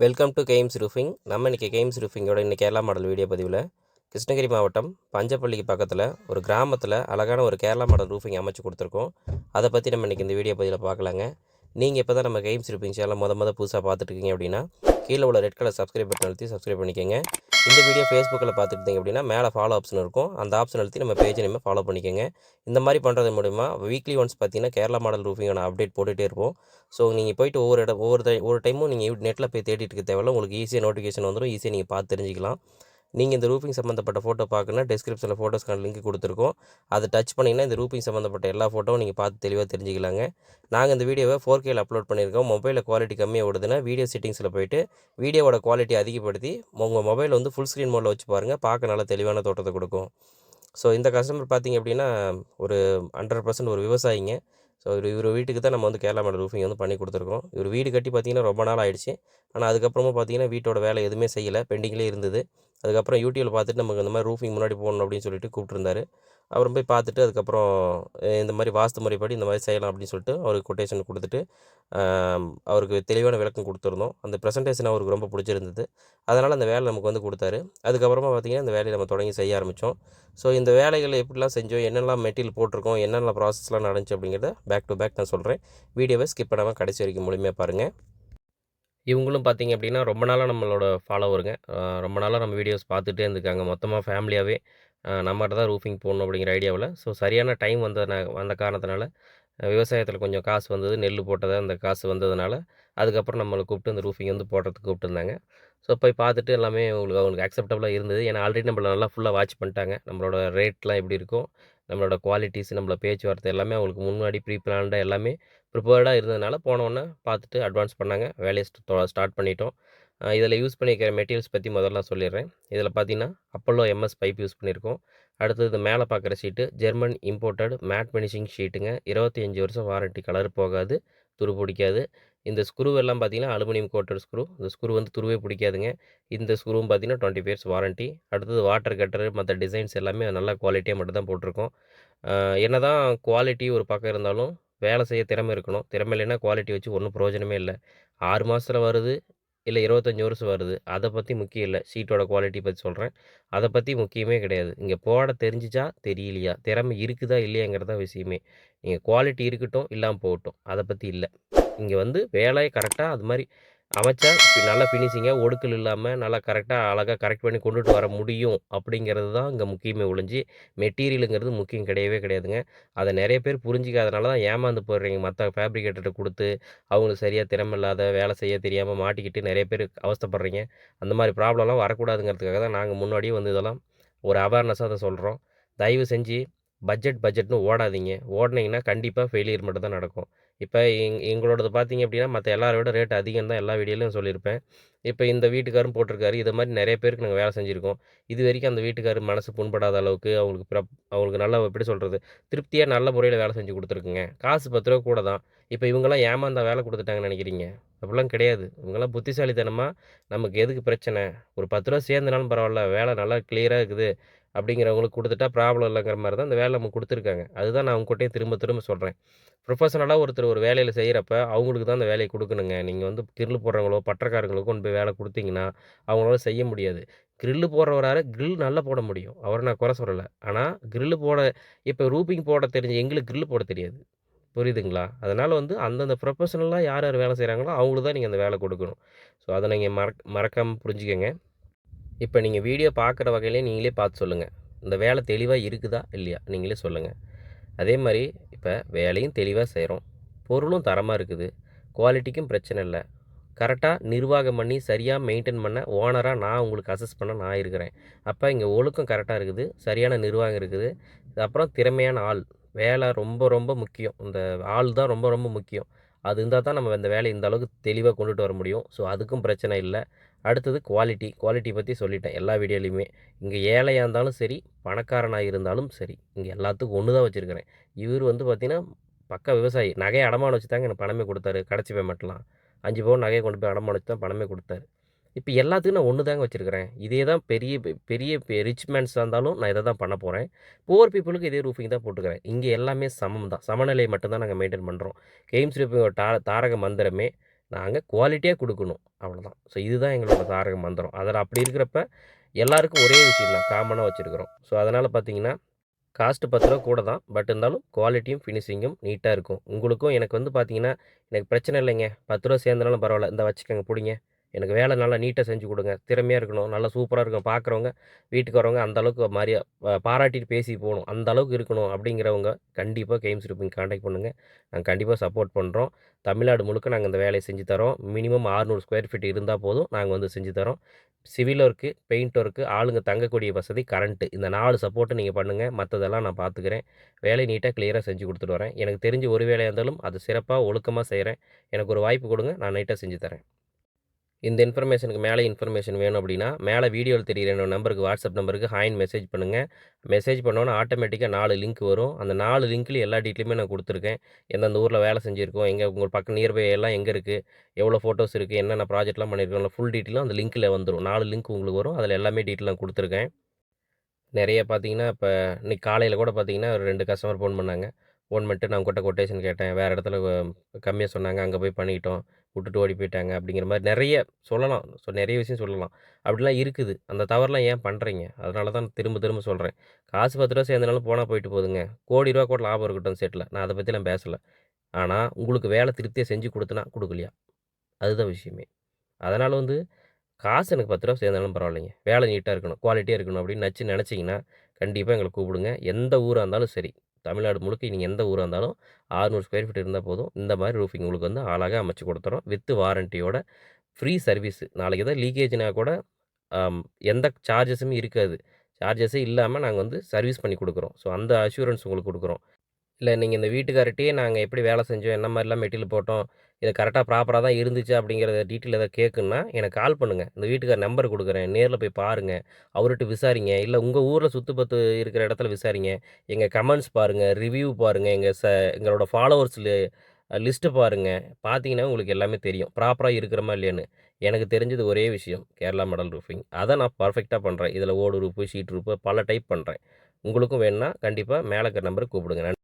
Welcome to கெய்ம்ஸ் roofing நம்ம இன்றைக்கி கெய்ம்ஸ் ரூஃபிங்கோட இன்றைக்கி கேரளா மாடல் வீடியோ பதிவில் கிருஷ்ணகிரி மாவட்டம் பஞ்சப்பள்ளிக்கு பக்கத்தில் ஒரு கிராமத்தில் அழகான ஒரு கேரளா மாடல் ரூஃபிங் அமைச்சு கொடுத்துருக்கோம். அதை பற்றி நம்ம இன்றைக்கி இந்த வீடியோ பதிவில் பார்க்கலாங்க. நீங்கள் இப்போ தான் நம்ம கெய்ம்ஸ் ரூஃபிங் சேனல் மொதல் மொதல் புதுசாக பார்த்துட்டு இருக்கீங்க அப்படின்னா கீழே உள்ள ரெட் கலர் சப்ஸ்கிரைப் பட்டன் அழுத்தி சப்ஸ்கிரைப் பண்ணிக்கோங்க. இந்த வீடியோ ஃபேஸ்புக்கில் பார்த்துட்டு இருந்தீங்க அப்படின்னா மேலே ஃபாலோ ஆப்ஷன் இருக்கும். அந்த ஆப்ஷன் அழுத்தி நம்ம பேஜை நம்ம ஃபாலோ பண்ணிக்கோங்க. இந்த மாதிரி பண்ணுறது மூலிமா வீக்லி ஒன்ஸ் பார்த்தீங்கன்னா கேரளா மாடல் ரூஃபிங்கான அப்டேட் போட்டுகிட்டே இருப்போம். ஸோ நீங்கள் போயிட்டு ஒவ்வொரு இடம் ஒவ்வொரு டைம் டைமும் நீங்கள் நெட்டில் போய் தேடிட்டு இருக்க தேவையில்ல. உங்களுக்கு ஈஸியாக நோட்டிஃபிகேஷன் வந்துடும் ஈஸியாக நீங்கள் பார்த்து தெரிஞ்சிக்கலாம். நீங்கள் இந்த ரூஃபிங் சம்மந்தப்பட்ட ஃபோட்டோ பார்க்கணுன்னா டிஸ்கிரிப்ஷனில் ஃபோட்டோஸ்க்கான லிங்க் கொடுத்துருக்கோம். அதை டச் பண்ணிங்கன்னா இந்த ரூஃபிங் சம்மந்தப்பட்ட எல்லா ஃபோட்டோவும் நீங்கள் பார்த்து தெளிவாக தெரிஞ்சிக்கலாங்க. நாங்கள் இந்த வீடியோவை ஃபோர் கேல அப்லோட் பண்ணியிருக்கோம். மொபைலில் குவாலிட்டி கம்மியாக விடுதுன்னா வீடியோ செட்டிங்ஸில் போயிட்டு வீடியோவோட குவாலிட்டி அதிகப்படுத்தி உங்கள் மொபைல் வந்து ஃபுல் ஸ்க்ரீன் மோடில் வச்சு பாருங்கள் பார்க்க நல்லா தெளிவான தோட்டத்தை கொடுக்கும். ஸோ இந்த கஸ்டமர் பார்த்தீங்க அப்படின்னா ஒரு ஹண்ட்ரட் பர்சன்ட் ஒரு விவசாயிங்க. ஸோ இவர் இவர் வீட்டுக்கு தான் நம்ம வந்து கேரளா மாடல் ரூஃபிங் வந்து பண்ணி கொடுத்துருக்கோம். இவர் வீடு கட்டி பார்த்தீங்கன்னா ரொம்ப நாள் ஆயிடுச்சு. ஆனால் அதுக்கப்புறமா பார்த்தீங்கன்னா வீட்டோட வேலை எதுவுமே செய்யலை. பெண்டிங்லேயே இருந்தது. அதுக்கப்புறம் யூடியூப்பில் பார்த்துட்டு நமக்கு இந்த மாதிரி ரூஃபிங் முன்னாடி போகணும் அப்படின்னு சொல்லிட்டு கூப்பிட்டுருந்தாரு. அப்புறம் போய் பார்த்துட்டு அதுக்கப்புறம் இந்த மாதிரி வாஸ்து முறைப்படி இந்த மாதிரி செய்யலாம் அப்படின்னு சொல்லிட்டு அவருக்கு கொட்டேஷன் கொடுத்துட்டு அவருக்கு தெளிவான விளக்கம் கொடுத்துருந்தோம். அந்த ப்ரெசன்டேஷன் அவருக்கு ரொம்ப பிடிச்சிருந்தது. அதனால் அந்த வேலை நமக்கு வந்து கொடுத்தாரு. அதுக்கப்புறமா பார்த்திங்கன்னா அந்த வேலையை நம்ம தொடங்கி செய்ய ஆரம்பித்தோம் ஸோ இந்த வேலைகளை எப்படிலாம் செஞ்சோம்? என்னெல்லாம் மெட்டீரியல் போட்டிருக்கோம்? என்னென்ன ப்ராசஸ்லாம் நடந்துச்சு அப்படிங்கிறத பேக் டு பேக் நான் சொல்கிறேன் வீடியோவை ஸ்கிப் பண்ணாமல் கடைசி வரைக்கும் முழுமையாக பாருங்கள் இவங்களும் பார்த்தீங்க அப்படின்னா ரொம்ப நாளாக நம்மளோட ஃபாலோவருங்க ரொம்ப நாளாக நம்ம வீடியோஸ் பார்த்துட்டே இருந்திருக்காங்க. மொத்தமாக ஃபேமிலியாகவே நம்மகிட்ட தான் ரூஃபிங் போடணும் அப்படிங்கிற ஐடியாவில் ஸோ சரியான டைம் வந்த வந்த காரணத்தினால விவசாயத்தில் கொஞ்சம் காசு வந்தது நெல் போட்டதை அந்த காசு வந்ததுனால அதுக்கப்புறம் நம்மளை கூப்பிட்டு அந்த ரூஃபிங் வந்து போடுறதுக்கு கூப்பிட்டுருந்தாங்க. ஸோ போய் பார்த்துட்டு எல்லாமே உங்களுக்கு அவங்களுக்கு அக்செப்டபுளாக இருந்தது. ஏன்னா ஆல்ரெடி நம்மளை நல்லா ஃபுல்லாக வாட்ச் பண்ணிட்டாங்க. நம்மளோட ரேட்லாம் எப்படி இருக்கும் நம்மளோட குவாலிட்டிஸ் நம்மளோட பேச்சுவார்த்தை எல்லாமே அவங்களுக்கு முன்னாடி ப்ரீ பிளான்டாக எல்லாமே ப்ரிப்பேர்டாக இருந்ததுனால போனோன்னே பார்த்துட்டு அட்வான்ஸ் பண்ணாங்க. வேலையை ஸ்டார்ட் பண்ணிட்டோம். இதில் யூஸ் பண்ணிக்கிற மெட்டீரியல்ஸ் பற்றி முதல்ல சொல்லிடுறேன். இதில் பார்த்தீங்கன்னா அப்பல்லோ எம்எஸ் பைப் யூஸ் பண்ணியிருக்கோம். அடுத்தது மேலே பார்க்குற sheet German imported matte finishing ஷீட்டுங்க இருபத்தி அஞ்சு வருஷம் வாரண்டி கலர் போகாது துரு பிடிக்காது. இந்த ஸ்க்ரூவெல்லாம் பார்த்தீங்கன்னா அலுமினியம் கோட்டட் ஸ்க்ரூ இந்த ஸ்க்ரூ வந்து துருவே பிடிக்காதுங்க. இந்த ஸ்க்ரூவும் பார்த்தீங்கன்னா டுவெண்ட்டி இயர்ஸ் வாரண்டி அடுத்தது வாட்டர் கட்டர் மற்ற டிசைன்ஸ் எல்லாமே நல்ல குவாலிட்டியாக மட்டும் தான் போட்டிருக்கோம். என்ன தான் குவாலிட்டி ஒரு பக்கம் இருந்தாலும் வேலை செய்ய திறமை இருக்கணும். திறமை இல்லைன்னா குவாலிட்டி வச்சு ஒன்றும் பிரயோஜனமே இல்லை. ஆறு மாதத்தில் வருது இல்லை இருபத்தஞ்சி வருஷம் வருது. அதை பற்றி முக்கியம் இல்லை. சீட்டோட குவாலிட்டி பற்றி சொல்கிறேன் அதை பற்றி முக்கியமே கிடையாது. இங்கே போட தெரிஞ்சிச்சா? தெரியலையா? திறமை இருக்குதா? இல்லையாங்கிறதா விஷயமே. நீங்கள் குவாலிட்டி இருக்கட்டும் இல்லாமல் போகட்டும். அதை பற்றி இல்லை. இங்கே வந்து வேலையை கரெக்டாக அது மாதிரி அமைச்சா நல்லா நல்ல ஃபினிஷிங்காக ஒடுக்கல் இல்லாமல் நல்லா கரெக்டாக அழகாக கரெக்ட் பண்ணி கொண்டுட்டு வர முடியும் அப்படிங்கிறது தான் இங்கே முக்கியமே ஒழிஞ்சு மெட்டீரியலுங்கிறது முக்கியம் கிடையவே கிடையாதுங்க. அதை நிறைய பேர் புரிஞ்சிக்காதனால தான் ஏமாந்து போடுறீங்க மற்ற ஃபேப்ரிகேட்டர்கிட்ட கொடுத்து அவங்களுக்கு சரியாக திறமை இல்லாத வேலை செய்ய தெரியாமல் மாட்டிக்கிட்டு நிறைய பேர் அவஸ்தைப்படுறீங்க. அந்த மாதிரி ப்ராப்ளம்லாம் வரக்கூடாதுங்கிறதுக்காக தான் நாங்கள் முன்னாடியே வந்து இதெல்லாம் ஒரு அவேர்னஸாக அதை சொல்கிறோம் தயவு செஞ்சு பட்ஜெட் பட்ஜெட்னு ஓடாதீங்க. ஓடினீங்கன்னா கண்டிப்பாக ஃபெயிலியர் மட்டும் தான் நடக்கும். இப்போ எங் எங்களோடது பார்த்தீங்க அப்படின்னா மற்ற எல்லாரை விட ரேட் அதிகம் தான் எல்லா வீடியோலையும் சொல்லியிருப்பேன். இப்போ இந்த வீட்டுக்காரும் போட்டிருக்காரு. இது மாதிரி நிறைய பேருக்கு நாங்கள் வேலை செஞ்சுருக்கோம். இது வரைக்கும் அந்த வீட்டுக்காரர் மனசு புண்படாத அளவுக்கு அவங்களுக்கு ப்ரப் அவங்களுக்கு நல்லா எப்படி சொல்கிறது திருப்தியாக நல்ல முறையில் வேலை செஞ்சு கொடுத்துருக்குங்க. காசு பத்து ரூபா கூட தான். இப்போ இவங்கெல்லாம் ஏமாந்தா வேலை கொடுத்துட்டாங்கன்னு நினைக்கிறீங்க? அப்படிலாம் கிடையாது. இவங்கெல்லாம் புத்திசாலித்தனமாக நமக்கு எதுக்கு பிரச்சனை? ஒரு பத்து ரூபா சேர்ந்தனாலும் பரவாயில்ல. வேலை நல்லா கிளியராக இருக்குது. அப்படிங்கிறவங்களுக்கு கொடுத்துட்டா ப்ராப்ளம் இல்லைங்கிற மாதிரி தான் அந்த வேலை நம்ம கொடுத்துருக்காங்க. அதுதான் நான் உங்ககிட்டயும் திரும்ப திரும்ப சொல்கிறேன் ப்ரொஃபஷனலாக ஒருத்தர் ஒரு வேலையில் செய்கிறப்ப அவங்களுக்கு தான் அந்த வேலையை கொடுக்கணுங்க. நீங்கள் வந்து கிரில் போடுறவங்களோ பட்டக்காரங்களுக்கோ கொண்டு போய் வேலை கொடுத்தீங்கன்னா அவங்களால செய்ய முடியாது. கிரில்லு போடுறவரால கிரில் நல்லா போட முடியும். அவரை நான் குறை சொல்லலை. ஆனால் கிரில்லு போட இப்போ ரூபிங் போட தெரிஞ்சு எங்களுக்கு கிரில் போட தெரியாது. புரியுதுங்களா? அதனால் வந்து அந்தந்த ப்ரொஃபஷனலாக யார் யார் வேலை செய்கிறாங்களோ அவங்களுக்கு தான் நீங்கள் அந்த வேலை கொடுக்கணும். ஸோ அதை நீங்கள் மறக் மறக்காமல் புரிஞ்சுக்கோங்க. இப்போ நீங்கள் வீடியோ பார்க்குற வகையிலே நீங்களே பார்த்து சொல்லுங்கள் இந்த வேலை தெளிவாக இருக்குதா இல்லையா நீங்களே சொல்லுங்கள் அதே மாதிரி இப்போ வேலையும் தெளிவாக செய்கிறோம் பொருளும் தரமாக இருக்குது. குவாலிட்டிக்கும் பிரச்சனை இல்லை. கரெக்டாக நிர்வாகம் பண்ணி சரியாக மெயின்டைன் பண்ண ஓனராக நான் உங்களுக்கு அசஸ் பண்ண நான் இருக்கிறேன். அப்போ இங்கே ஒழுக்கம் கரெக்டாக இருக்குது. சரியான நிர்வாகம் இருக்குது. அப்புறம் திறமையான ஆள். வேலை ரொம்ப ரொம்ப முக்கியம். இந்த ஆள் தான் ரொம்ப ரொம்ப முக்கியம். அது இருந்தால் தான் நம்ம இந்த வேலையை இந்த அளவுக்கு தெளிவாக கொண்டுட்டு வர முடியும். ஸோ அதுக்கும் பிரச்சனை இல்லை. அடுத்தது குவாலிட்டி குவாலிட்டி பற்றி சொல்லிட்டேன். எல்லா வீடியோலையுமே. இங்கே ஏழையாக இருந்தாலும் சரி பணக்காரனாக இருந்தாலும் சரி இங்கே எல்லாத்துக்கும் ஒன்று தான் வச்சுருக்கிறேன். இவர் வந்து பார்த்திங்கன்னா பக்கா விவசாயி. நகையை அடமானம் வச்சு தாங்க எனக்கு பணமே கொடுத்தாரு கடைச்சி பேமெண்ட்லாம் அஞ்சு பவுன் நகையை கொண்டு போய் அடமானம் வச்சு தான் பணமே கொடுத்தாரு. இப்போ எல்லாத்துக்கும் நான் ஒன்று தாங்க வச்சுருக்கிறேன். இதே தான் பெரிய பெ- பெரிய ரிச் மேன்ஸாக இருந்தாலும் நான் இதை தான் பண்ண போகிறேன் புவர் பீப்புளுக்கு இதே ரூஃபிங் தான் போட்டுக்கிறேன். இங்கே எல்லாமே சமம் தான் சமநிலையை மட்டும்தான் நாங்கள் மெயின்டைன் பண்ணுறோம் கெய்ம்ஸ் ரூஃபிங்கோட தா தாரக மந்திரமே நாங்கள் குவாலிட்டியாக கொடுக்கணும். அவ்வளோதான் ஸோ இதுதான் எங்களோட தாரக மந்திரம். அதில் அப்படி இருக்கிறப்ப எல்லாருக்கும் ஒரே விஷயம் தான். காமனாக வச்சுருக்கிறோம். ஸோ அதனால் பார்த்தீங்கன்னா காஸ்ட்டு பத்து ரூபா கூட தான். பட் இருந்தாலும் குவாலிட்டியும் ஃபினிஷிங்கும் நீட்டாக இருக்கும். உங்களுக்கும் எனக்கு வந்து பார்த்தீங்கன்னா எனக்கு பிரச்சனை இல்லைங்க. பத்து ரூபா சேர்ந்தாலும் பரவாயில்ல. இந்த வச்சுக்கோங்க பிடிங்க. எனக்கு வேலை நல்லா நீட்டாக செஞ்சு கொடுங்க. திறமையாக இருக்கணும். நல்லா சூப்பராக இருக்கணும் பார்க்குறவங்க வீட்டுக்கு வரவங்க அந்த அளவுக்கு மாதிரியா பாராட்டிட்டு பேசி போகணும். அந்த அளவுக்கு இருக்கணும் அப்படிங்கிறவங்க கண்டிப்பாக கேம்ஸ் இருப்பீங்க காண்டாக்ட் பண்ணுங்கள் நாங்கள் கண்டிப்பாக சப்போர்ட் பண்ணுறோம் தமிழ்நாடு முழுக்க நாங்கள் இந்த வேலையை செஞ்சு தரோம். மினிமம் 600 ஸ்கொயர் ஃபீட் இருந்தால் போதும். நாங்கள் வந்து செஞ்சு தரோம். சிவில் ஒர்க்கு பெயிண்ட் ஒர்க்கு ஆளுங்க தங்கக்கூடிய வசதி கரண்ட்டு இந்த நாலு சப்போர்ட்டு நீங்கள் பண்ணுங்கள் மற்றதெல்லாம் நான் பார்த்துக்கிறேன் வேலை நீட்டாக கிளியராக செஞ்சு கொடுத்துட்டு வரேன். எனக்கு தெரிஞ்ச ஒரு வேலையாக இருந்தாலும் அது சிறப்பாக ஒழுக்கமாக செய்கிறேன் எனக்கு ஒரு வாய்ப்பு கொடுங்க. நான் நீட்டாக செஞ்சு தரேன். இந்த இன்ஃபர்மேஷனுக்கு மேலே இன்ஃபர்மேஷன் வேணும் அப்படின்னா மேலே வீடியோவில் தெரிகிற என்னோட நம்பருக்கு வாட்ஸ்அப் நம்பருக்கு ஹாயின் மெசேஜ் பண்ணுங்கள் மெசேஜ் பண்ணோன்னே ஆட்டோமேட்டிக்காக நாலு லிங்க் வரும். அந்த நாலு லிங்க்லேயும் எல்லா டீட்டெயிலுமே நான் கொடுத்துருக்கேன். எந்தெந்த ஊரில் வேலை செஞ்சுருக்கோம் எங்கே உங்கள் பக்கம் நியர்பை எல்லாம் எங்கே இருக்குது எவ்வளோ ஃபோட்டோஸ் இருக்குது என்னென்ன ப்ராஜெக்ட்லாம் பண்ணியிருக்கோம் ஃபுல் டீட்டெயிலும் அந்த லிங்க்கில் வந்துடும் நாலு லிங்க் உங்களுக்கு வரும். அதில் எல்லாமே டீட்டெயில் நான் கொடுத்துருக்கேன். நிறைய பார்த்தீங்கன்னா இப்போ இன்றைக்கி காலையில் கூட பார்த்தீங்கன்னா ஒரு ரெண்டு கஸ்டமர் ஃபோன் பண்ணாங்க. ஃபோன் பண்ணிட்டு நான் உங்கள்கிட்ட கொட்டேஷன் கேட்டேன். வேறு இடத்துல கம்மியாக சொன்னாங்க. அங்கே போய் பண்ணிட்டோம் விட்டுட்டு ஓடி போயிட்டாங்க அப்படிங்கிற மாதிரி நிறைய சொல்லலாம். ஸோ நிறைய விஷயம் சொல்லலாம். அப்படிலாம் இருக்குது. அந்த தவறுலாம் ஏன் பண்ணுறீங்க அதனால தான் திரும்ப திரும்ப சொல்கிறேன் காசு பத்து ரூபா சேர்ந்தனாலும் போனால் போயிட்டு போதுங்க. கோடி ரூபா கூட லாபம் இருக்கட்டும் செட்டில். நான் அதை பற்றிலாம் பேசலை. ஆனால் உங்களுக்கு வேலை திருப்தியாக செஞ்சு கொடுத்தனா கொடுக்கலையா? அதுதான் விஷயமே. அதனால் வந்து காசு எனக்கு பத்து ரூபா சேர்ந்தாலும் பரவாயில்லைங்க. வேலை நீட்டாக இருக்கணும் குவாலிட்டியாக இருக்கணும் அப்படின்னு நச்சு நினச்சிங்கன்னா கண்டிப்பாக எங்களை கூப்பிடுங்க. எந்த ஊராக இருந்தாலும் சரி. தமிழ்நாடு முழுக்க நீங்கள் எந்த ஊராக இருந்தாலும் 600 ஸ்கொயர் ஃபீட் இருந்தால் போதும். இந்த மாதிரி ரூஃபிங் உங்களுக்கு வந்து அழகாக அமைச்சு கொடுத்துறோம். வித் வாரண்ட்டியோட ஃப்ரீ சர்வீஸு நாளைக்கு எதாவது லீக்கேஜ்னா கூட எந்த சார்ஜஸுமே இருக்காது. சார்ஜஸே இல்லாமல் நாங்கள் வந்து சர்வீஸ் பண்ணி கொடுக்குறோம். ஸோ அந்த அஷூரன்ஸ் உங்களுக்கு கொடுக்குறோம். இல்லை நீங்கள் இந்த வீட்டுக்கார்ட்டே நாங்கள் எப்படி வேலை செஞ்சோம் என்ன மாதிரிலாம் மெட்டீரியல் போட்டோம் இது கரெக்டாக ப்ராப்பராக தான் இருந்துச்சு அப்படிங்கிறத டீட்டெயில் எதாவது கேட்குன்னா எனக்கு கால் பண்ணுங்கள் இந்த வீட்டுக்கார் நம்பர் கொடுக்குறேன். நேரில் போய் பாருங்கள் அவர்கிட்ட விசாரிங்க. இல்லை உங்கள் ஊரில் சுற்றுப்பத்து இருக்கிற இடத்துல விசாரிங்க. எங்கள் கமெண்ட்ஸ் பாருங்கள் ரிவ்யூ பாருங்கள் எங்கள் ச எங்களோட ஃபாலோவர்ஸில் லிஸ்ட்டு பாருங்கள் பார்த்தீங்கன்னா உங்களுக்கு எல்லாமே தெரியும். ப்ராப்பராக இருக்கிறமா இல்லையான்னு. எனக்கு தெரிஞ்சது ஒரே விஷயம். கேரளா மெடல் ரூஃபிங் அதை நான் பர்ஃபெக்டாக பண்ணுறேன் இதில் ஓடு ரூப்பு ஷீட் ரூப்பு பல டைப் பண்ணுறேன் உங்களுக்கும் வேணுன்னா கண்டிப்பாக மேலே இருக்கிற நம்பருக்கு கூப்பிடுங்க.